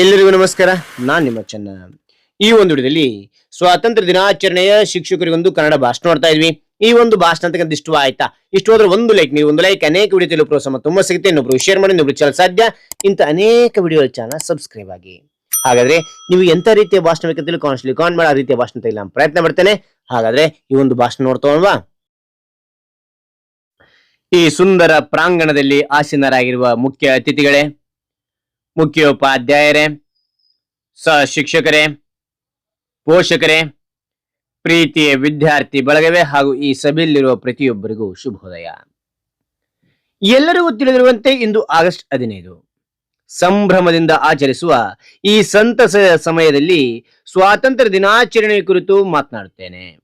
ಎಲ್ಲರಿಗೂ ನಮಸ್ಕಾರ. ನಾನು ನಿಮ್ಮ ಚೆನ್ನ. ಈ ಒಂದು ವಿಡಿಯೋದಲ್ಲಿ ಸ್ವಾತಂತ್ರ್ಯ ದಿನಾಚರಣೆಯ ಶಿಕ್ಷಕರಿಗೊಂದು ಕನ್ನಡ ಭಾಷಣ ನೋಡ್ತಾ ಇದ್ವಿ. ಈ ಒಂದು ಭಾಷಣ ಅಂತಕ್ಕಂಥ ಇಷ್ಟ ಆಯ್ತಾ? ಇಷ್ಟು ಹೋದ್ರೆ ಒಂದು ಲೈಕ್ ನೀವು ಒಂದು ಲೈಕ್ ಅನೇಕ ವಿಡಿಯೋ ತಿಳಿಯಲು ಪ್ರೋತ್ಸಾಹ ತುಂಬಾ ಸಿಗುತ್ತೆ. ಇನ್ನೊಬ್ರು ಶೇರ್ ಮಾಡಿ, ಇನ್ನೊಬ್ರು ಚಾನಲ್ ಸಾಧ್ಯ. ಇಂಥ ಅನೇಕ ವಿಡಿಯೋ ಚಾನಲ್ ಸಬ್ಸ್ಕ್ರೈಬ್ ಆಗಿ. ಹಾಗಾದ್ರೆ ನೀವು ಎಂಥ ರೀತಿಯ ಭಾಷಣ ಬೇಕಂತೇಳಿ ಕಾನ್ಸ್ಲಿ ಕಾನ್ ಮಾಡಿ, ಆ ರೀತಿಯ ಭಾಷಣ ತೆಗಿಲ್ಲ ನಾನು ಪ್ರಯತ್ನ ಮಾಡ್ತೇನೆ. ಹಾಗಾದ್ರೆ ಈ ಒಂದು ಭಾಷಣ ನೋಡ್ತೋಲ್ವಾ ಈ ಸುಂದರ ಪ್ರಾಂಗಣದಲ್ಲಿ ಆಸೀನರಾಗಿರುವ ಮುಖ್ಯ ಅತಿಥಿಗಳೇ ಮುಖ್ಯೋಪಾಧ್ಯಾಯರೇ ಸಹ ಶಿಕ್ಷಕರೇ ಪೋಷಕರೇ, ಪ್ರೀತಿಯ ವಿದ್ಯಾರ್ಥಿ ಬಳಗವೇ ಹಾಗೂ ಈ ಸಭೆಯಲ್ಲಿರುವ ಪ್ರತಿಯೊಬ್ಬರಿಗೂ ಶುಭೋದಯ. ಎಲ್ಲರಿಗೂ ತಿಳಿದಿರುವಂತೆ ಇಂದು ಆಗಸ್ಟ್ ಹದಿನೈದು. ಸಂಭ್ರಮದಿಂದ ಆಚರಿಸುವ ಈ ಸಂತಸದ ಸಮಯದಲ್ಲಿ ಸ್ವಾತಂತ್ರ್ಯ ದಿನಾಚರಣೆ ಕುರಿತು ಮಾತನಾಡುತ್ತೇನೆ.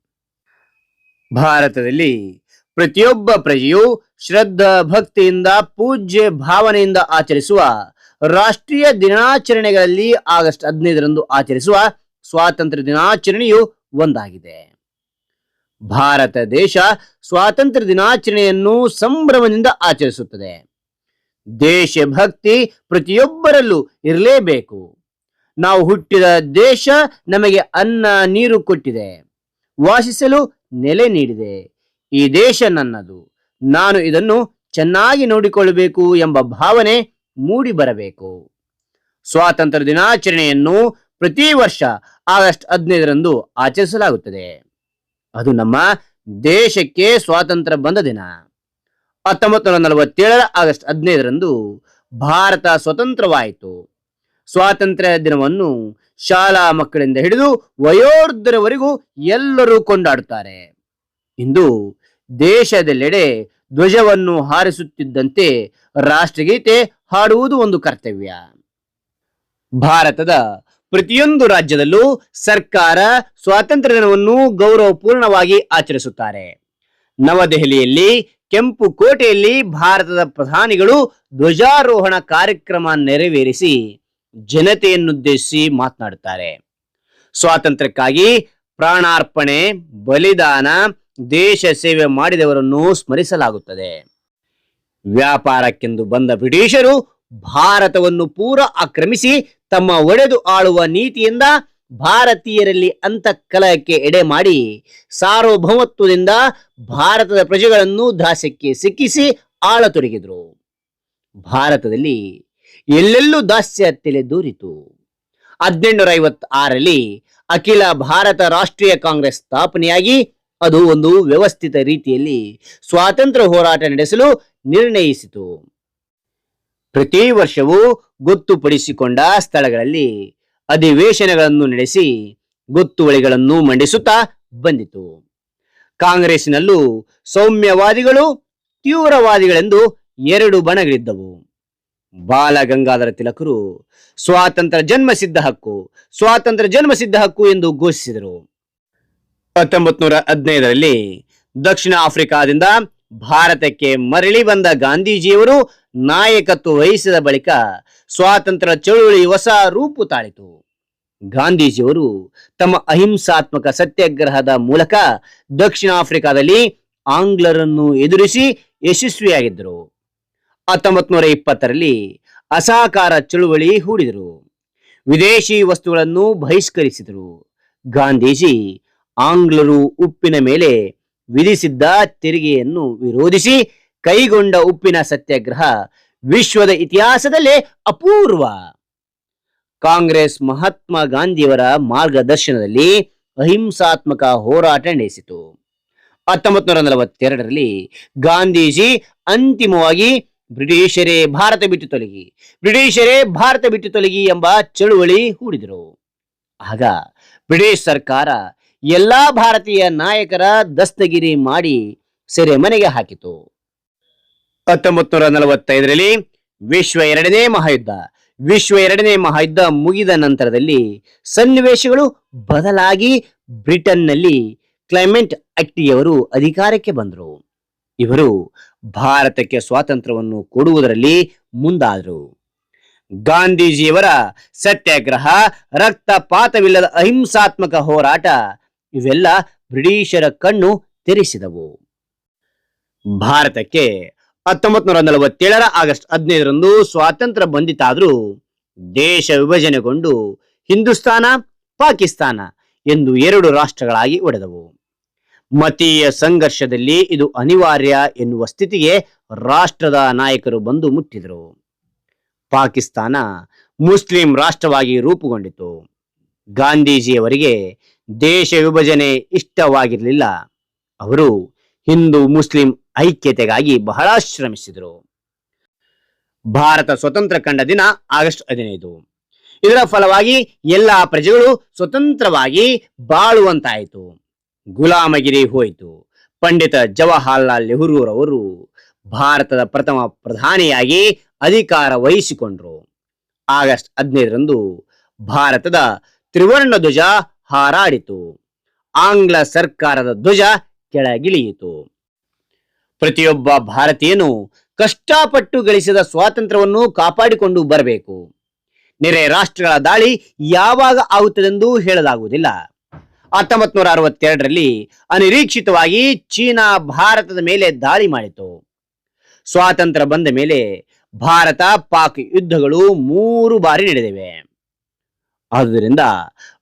ಭಾರತದಲ್ಲಿ ಪ್ರತಿಯೊಬ್ಬ ಪ್ರಜೆಯು ಶ್ರದ್ಧಾ ಭಕ್ತಿಯಿಂದ, ಪೂಜ್ಯ ಭಾವನೆಯಿಂದ ಆಚರಿಸುವ ರಾಷ್ಟ್ರೀಯ ದಿನಾಚರಣೆಗಳಲ್ಲಿ ಆಗಸ್ಟ್ ಹದಿನೈದರಂದು ಆಚರಿಸುವ ಸ್ವಾತಂತ್ರ್ಯ ದಿನಾಚರಣೆಯು ಒಂದಾಗಿದೆ. ಭಾರತ ದೇಶ ಸ್ವಾತಂತ್ರ್ಯ ದಿನಾಚರಣೆಯನ್ನು ಸಂಭ್ರಮದಿಂದ ಆಚರಿಸುತ್ತದೆ. ದೇಶಭಕ್ತಿ ಪ್ರತಿಯೊಬ್ಬರಲ್ಲೂ ಇರಲೇಬೇಕು. ನಾವು ಹುಟ್ಟಿದ ದೇಶ ನಮಗೆ ಅನ್ನ ನೀರು ಕೊಟ್ಟಿದೆ. ವಾಸಿಸಲು ನೆಲೆ ನೀಡಿದೆ. ಈ ದೇಶ ನನ್ನದು. ನಾನು ಇದನ್ನು ಚೆನ್ನಾಗಿ ನೋಡಿಕೊಳ್ಳಬೇಕು ಎಂಬ ಭಾವನೆ ಮೂಡಿ ಬರಬೇಕು ಸ್ವಾತಂತ್ರ್ಯ ದಿನಾಚರಣೆಯನ್ನು ಪ್ರತಿ ವರ್ಷ ಆಗಸ್ಟ್ ಹದಿನೈದರಂದು ಆಚರಿಸಲಾಗುತ್ತದೆ. ಅದು ನಮ್ಮ ದೇಶಕ್ಕೆ ಸ್ವಾತಂತ್ರ್ಯ ಬಂದ ದಿನ. ಹತ್ತೊಂಬತ್ತು ನೂರ ನಲವತ್ತೇಳರ ಆಗಸ್ಟ್ ಹದಿನೈದರಂದು ಭಾರತ ಸ್ವತಂತ್ರವಾಯಿತು. ಸ್ವಾತಂತ್ರ್ಯ ದಿನವನ್ನು ಶಾಲಾ ಮಕ್ಕಳಿಂದ ಹಿಡಿದು ವಯೋವೃದ್ಧರವರೆಗೂ ಎಲ್ಲರೂ ಕೊಂಡಾಡುತ್ತಾರೆ. ಇಂದು ದೇಶದೆಲ್ಲೆಡೆ ಧ್ವಜವನ್ನು ಹಾರಿಸುತ್ತಿದ್ದಂತೆ ರಾಷ್ಟ್ರಗೀತೆ ಹಾಡುವುದು ಒಂದು ಕರ್ತವ್ಯ. ಭಾರತದ ಪ್ರತಿಯೊಂದು ರಾಜ್ಯದಲ್ಲೂ ಸರ್ಕಾರ ಸ್ವಾತಂತ್ರ್ಯ ದಿನವನ್ನು ಗೌರವಪೂರ್ಣವಾಗಿ ಆಚರಿಸುತ್ತಾರೆ. ನವದೆಹಲಿಯಲ್ಲಿ, ಕೆಂಪು ಕೋಟೆಯಲ್ಲಿ ಭಾರತದ ಪ್ರಧಾನಿಗಳು ಧ್ವಜಾರೋಹಣ ಕಾರ್ಯಕ್ರಮ ನೆರವೇರಿಸಿ ಜನತೆಯನ್ನುದ್ದೇಶಿಸಿ ಮಾತನಾಡುತ್ತಾರೆ. ಸ್ವಾತಂತ್ರ್ಯಕ್ಕಾಗಿ ಪ್ರಾಣಾರ್ಪಣೆ, ಬಲಿದಾನ, ದೇಶ ಸೇವೆ ಮಾಡಿದವರನ್ನು ಸ್ಮರಿಸಲಾಗುತ್ತದೆ. ವ್ಯಾಪಾರಕ್ಕೆಂದು ಬಂದ ಬ್ರಿಟಿಷರು ಭಾರತವನ್ನು ಪೂರ ಆಕ್ರಮಿಸಿ ತಮ್ಮ ಒಡೆದು ಆಳುವ ನೀತಿಯಿಂದ ಭಾರತೀಯರಲ್ಲಿ ಅಂತಃಕಲಹಕ್ಕೆ ಎಡೆ ಮಾಡಿ ಸಾರ್ವಭೌಮತ್ವದಿಂದ ಭಾರತದ ಪ್ರಜೆಗಳನ್ನು ದಾಸ್ಯಕ್ಕೆ ಸಿಕ್ಕಿಸಿ ಆಳತೊಡಗಿದ್ರು. ಭಾರತದಲ್ಲಿ ಎಲ್ಲೆಲ್ಲೂ ದಾಸ್ಯ ತಲೆದೂರಿತು ಹದಿನೆಂಟುನೂರ ಐವತ್ತಾರರಲ್ಲಿ ಅಖಿಲ ಭಾರತ ರಾಷ್ಟ್ರೀಯ ಕಾಂಗ್ರೆಸ್ ಸ್ಥಾಪನೆಯಾಗಿ ಅದು ಒಂದು ವ್ಯವಸ್ಥಿತ ರೀತಿಯಲ್ಲಿ ಸ್ವಾತಂತ್ರ್ಯ ಹೋರಾಟ ನಡೆಸಲು ನಿರ್ಣಯಿಸಿತು. ಪ್ರತಿ ವರ್ಷವೂ ಗೊತ್ತುಪಡಿಸಿಕೊಂಡ ಸ್ಥಳಗಳಲ್ಲಿ ಅಧಿವೇಶನಗಳನ್ನು ನಡೆಸಿ ಗೊತ್ತುವಳಿಗಳನ್ನು ಮಂಡಿಸುತ್ತಾ ಬಂದಿತು. ಕಾಂಗ್ರೆಸ್ನಲ್ಲೂ ಸೌಮ್ಯವಾದಿಗಳು ತೀವ್ರವಾದಿಗಳೆಂದು ಎರಡು ಬಣಗಳಿದ್ದವು. ಬಾಲ ಗಂಗಾಧರ ತಿಲಕರು ಸ್ವಾತಂತ್ರ್ಯ ಜನ್ಮಸಿದ್ಧ ಹಕ್ಕು, ಸ್ವಾತಂತ್ರ್ಯ ಜನ್ಮಸಿದ್ಧ ಹಕ್ಕು ಎಂದು ಘೋಷಿಸಿದರು. ಹತ್ತೊಂಬತ್ ನೂರ ಹದಿನೈದರಲ್ಲಿ ದಕ್ಷಿಣ ಆಫ್ರಿಕಾದಿಂದ ಭಾರತಕ್ಕೆ ಮರಳಿ ಬಂದ ಗಾಂಧೀಜಿಯವರು ನಾಯಕತ್ವ ವಹಿಸಿದ ಬಳಿಕ ಸ್ವಾತಂತ್ರ್ಯ ಚಳುವಳಿ ಹೊಸ ರೂಪು ತಾಳಿತು. ಗಾಂಧೀಜಿಯವರು ತಮ್ಮ ಅಹಿಂಸಾತ್ಮಕ ಸತ್ಯಾಗ್ರಹದ ಮೂಲಕ ದಕ್ಷಿಣ ಆಫ್ರಿಕಾದಲ್ಲಿ ಆಂಗ್ಲರನ್ನು ಎದುರಿಸಿ ಯಶಸ್ವಿಯಾಗಿದ್ದರು. ಹತ್ತೊಂಬತ್ ನೂರ ಇಪ್ಪತ್ತರಲ್ಲಿ ಅಸಹಕಾರ ಚಳುವಳಿ ಹೂಡಿದರು. ವಿದೇಶಿ ವಸ್ತುಗಳನ್ನು ಬಹಿಷ್ಕರಿಸಿದರು. ಗಾಂಧೀಜಿ ಆಂಗ್ಲರು ಉಪ್ಪಿನ ಮೇಲೆ ವಿಧಿಸಿದ್ದ ತೆರಿಗೆಯನ್ನು ವಿರೋಧಿಸಿ ಕೈಗೊಂಡ ಉಪ್ಪಿನ ಸತ್ಯಾಗ್ರಹ ವಿಶ್ವದ ಇತಿಹಾಸದಲ್ಲೇ ಅಪೂರ್ವ. ಕಾಂಗ್ರೆಸ್ ಮಹಾತ್ಮ ಗಾಂಧಿಯವರ ಮಾರ್ಗದರ್ಶನದಲ್ಲಿ ಅಹಿಂಸಾತ್ಮಕ ಹೋರಾಟ ನಡೆಸಿತು. ಹತ್ತೊಂಬತ್ತು ನೂರ ನಲವತ್ತೆರಡರಲ್ಲಿ ಗಾಂಧೀಜಿ ಅಂತಿಮವಾಗಿ ಬ್ರಿಟಿಷರೇ ಭಾರತ ಬಿಟ್ಟು ತೊಲಗಿ, ಬ್ರಿಟಿಷರೇ ಭಾರತ ಬಿಟ್ಟು ತೊಲಗಿ ಎಂಬ ಚಳುವಳಿ ಹೂಡಿದರು. ಆಗ ಬ್ರಿಟಿಷ್ ಸರ್ಕಾರ ಎಲ್ಲಾ ಭಾರತೀಯ ನಾಯಕರ ದಸ್ತಗಿರಿ ಮಾಡಿ ಸೆರೆಮನೆಗೆ ಹಾಕಿತು. ಹತ್ತೊಂಬತ್ತು ನೂರ ನಲವತ್ತೈದರಲ್ಲಿ ವಿಶ್ವ ಎರಡನೇ ಮಹಾಯುದ್ಧ. ವಿಶ್ವ ಎರಡನೇ ಮಹಾಯುದ್ಧ ಮುಗಿದ ನಂತರದಲ್ಲಿ ಸನ್ನಿವೇಶಗಳು ಬದಲಾಗಿ ಬ್ರಿಟನ್ನಲ್ಲಿ ಕ್ಲೈಮೆಂಟ್ ಅಟ್ಟಿಯವರು ಅಧಿಕಾರಕ್ಕೆ ಬಂದರು. ಇವರು ಭಾರತಕ್ಕೆ ಸ್ವಾತಂತ್ರ್ಯವನ್ನು ಕೊಡುವುದರಲ್ಲಿ ಮುಂದಾದರು. ಗಾಂಧೀಜಿಯವರ ಸತ್ಯಾಗ್ರಹ, ರಕ್ತಪಾತವಿಲ್ಲದ ಅಹಿಂಸಾತ್ಮಕ ಹೋರಾಟ ಇವೆಲ್ಲ ಬ್ರಿಟಿಷರ ಕಣ್ಣು ತೆರೆಸಿದವು. ಭಾರತಕ್ಕೆ ಹತ್ತೊಂಬತ್ ನೂರ ನಲವತ್ತೇಳರ ಆಗಸ್ಟ್ ಹದಿನೈದರಂದು ಸ್ವಾತಂತ್ರ್ಯ ಬಂದಿತಾದ್ರೂ ದೇಶ ವಿಭಜನೆಗೊಂಡು ಹಿಂದೂಸ್ತಾನ, ಪಾಕಿಸ್ತಾನ ಎಂದು ಎರಡು ರಾಷ್ಟ್ರಗಳಾಗಿ ಒಡೆದವು. ಮತೀಯ ಸಂಘರ್ಷದಲ್ಲಿ ಇದು ಅನಿವಾರ್ಯ ಎನ್ನುವ ಸ್ಥಿತಿಗೆ ರಾಷ್ಟ್ರದ ನಾಯಕರು ಬಂದು ಮುಟ್ಟಿದರು. ಪಾಕಿಸ್ತಾನ ಮುಸ್ಲಿಂ ರಾಷ್ಟ್ರವಾಗಿ ರೂಪುಗೊಂಡಿತು. ಗಾಂಧೀಜಿಯವರಿಗೆ ದೇಶ ವಿಭಜನೆ ಇಷ್ಟವಾಗಿರಲಿಲ್ಲ. ಅವರು ಹಿಂದೂ, ಮುಸ್ಲಿಂ ಐಕ್ಯತೆಗಾಗಿ ಬಹಳ ಶ್ರಮಿಸಿದರು. ಭಾರತ ಸ್ವತಂತ್ರ ಕಂಡ ದಿನ ಆಗಸ್ಟ್ ಹದಿನೈದು. ಇದರ ಫಲವಾಗಿ ಎಲ್ಲಾ ಪ್ರಜೆಗಳು ಸ್ವತಂತ್ರವಾಗಿ ಬಾಳುವಂತಾಯಿತು. ಗುಲಾಮಗಿರಿ ಹೋಯಿತು. ಪಂಡಿತ ಜವಾಹರ್ಲಾಲ್ ನೆಹರೂರವರು ಭಾರತದ ಪ್ರಥಮ ಪ್ರಧಾನಿಯಾಗಿ ಅಧಿಕಾರ ವಹಿಸಿಕೊಂಡರು. ಆಗಸ್ಟ್ ಹದಿನೈದರಂದು ಭಾರತದ ತ್ರಿವರ್ಣ ಧ್ವಜ ಹಾರಾಡಿತು. ಆಂಗ್ಲ ಸರ್ಕಾರದ ಧ್ವಜ ಕೆಳಗಿಳಿಯಿತು. ಪ್ರತಿಯೊಬ್ಬ ಭಾರತೀಯನು ಕಷ್ಟಪಟ್ಟು ಗಳಿಸಿದ ಸ್ವಾತಂತ್ರ್ಯವನ್ನು ಕಾಪಾಡಿಕೊಂಡು ಬರಬೇಕು. ನೆರೆ ರಾಷ್ಟ್ರಗಳ ದಾಳಿ ಯಾವಾಗ ಆಗುತ್ತದೆಂದು ಹೇಳಲಾಗುವುದಿಲ್ಲ. ಹತ್ತೊಂಬತ್ ನೂರ ಅರವತ್ತೆರಡರಲ್ಲಿ ಅನಿರೀಕ್ಷಿತವಾಗಿ ಚೀನಾ ಭಾರತದ ಮೇಲೆ ದಾಳಿ ಮಾಡಿತು. ಸ್ವಾತಂತ್ರ್ಯ ಬಂದ ಮೇಲೆ ಭಾರತ ಪಾಕ್ ಯುದ್ಧಗಳು ಮೂರು ಬಾರಿ ನಡೆದಿವೆ. ಆದುದರಿಂದ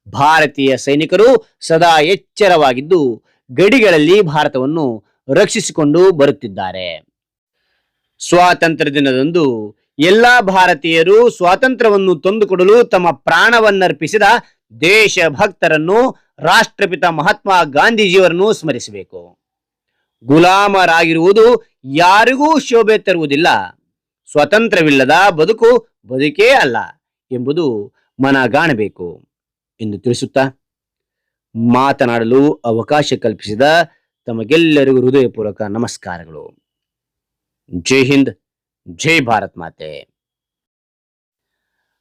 ಭಾರತೀಯ ಸೈನಿಕರು ಸದಾ ಎಚ್ಚರವಾಗಿದ್ದು ಗಡಿಗಳಲ್ಲಿ ಭಾರತವನ್ನು ರಕ್ಷಿಸಿಕೊಂಡು ಬರುತ್ತಿದ್ದಾರೆ. ಸ್ವಾತಂತ್ರ್ಯ ದಿನದಂದು ಎಲ್ಲ ಭಾರತೀಯರು ಸ್ವಾತಂತ್ರ್ಯವನ್ನು ತಂದುಕೊಡಲು ತಮ್ಮ ಪ್ರಾಣವನ್ನರ್ಪಿಸಿದ ದೇಶಭಕ್ತರನ್ನು ರಾಷ್ಟ್ರಪಿತ ಮಹಾತ್ಮ ಗಾಂಧೀಜಿಯವರನ್ನು ಸ್ಮರಿಸಬೇಕು. ಗುಲಾಮರಾಗಿರುವುದು ಯಾರಿಗೂ ಶೋಭೆ ತರುವುದಿಲ್ಲ. ಸ್ವತಂತ್ರವಿಲ್ಲದ ಬದುಕು ಬದುಕೇ ಅಲ್ಲ ಎಂಬುದು ಮನಗಾಣಬೇಕು ಎಂದು ತಿಳಿಸುತ್ತಾ ಮಾತನಾಡಲು ಅವಕಾಶ ಕಲ್ಪಿಸಿದ ತಮಗೆಲ್ಲರಿಗೂ ಹೃದಯಪೂರ್ವಕ ನಮಸ್ಕಾರಗಳು. ಜೈ ಹಿಂದ್, ಜೈ ಭಾರತ್ ಮಾತೆ.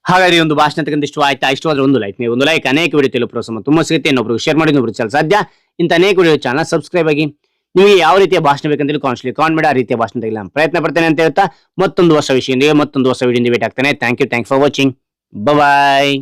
ಹಾಗಾದ್ರೆ ಒಂದು ಭಾಷಣ ತಕ್ಕಂತ ಇಷ್ಟ ಆಯ್ತಾ ಇಷ್ಟವಾದ್ರೆ ಒಂದು ಲೈಕ್ ನೀವು ಒಂದು ಲೈಕ್ ಅನೇಕ ವಿಡಿಯೋ ತಿಳಿಯೋ ಪ್ರೋತ್ಸಾಹ ತುಂಬಾ ಸಿಗುತ್ತೆ. ಇನ್ನೊಬ್ರು ಶೇರ್ ಮಾಡಿ ಇನ್ನೊಬ್ರು ಚಾನಲ್ ಸಾಧ್ಯ. ಇಂಥ ಅನೇಕ ವಿಡಿಯೋ ಚಾನಲ್ ಸಬ್ಸ್ಕ್ರೈಬ್ ಆಗಿ ನಿಮಗೆ ಯಾವ ರೀತಿಯ ಭಾಷಣ ಬೇಕಂತ ಕಾನ್ಸ್ಲಿ ಕಾನ್ ಮಾಡಿ, ಆ ರೀತಿಯ ಭಾಷಣ ತೆಗೆಲ್ಲ ನಾನು ಪ್ರಯತ್ನ ಪಡ್ತೇನೆ ಅಂತ ಹೇಳ್ತಾ ಮತ್ತೊಂದು ಹೊಸ ವಿಷಯದೊಂದಿಗೆ ಮತ್ತೊಂದು ಹೊಸ ವಿಡಿಯೋದಿಂದ ಭೇಟಿ ಆಗ್ತಾನೆ thank you thank for watching bye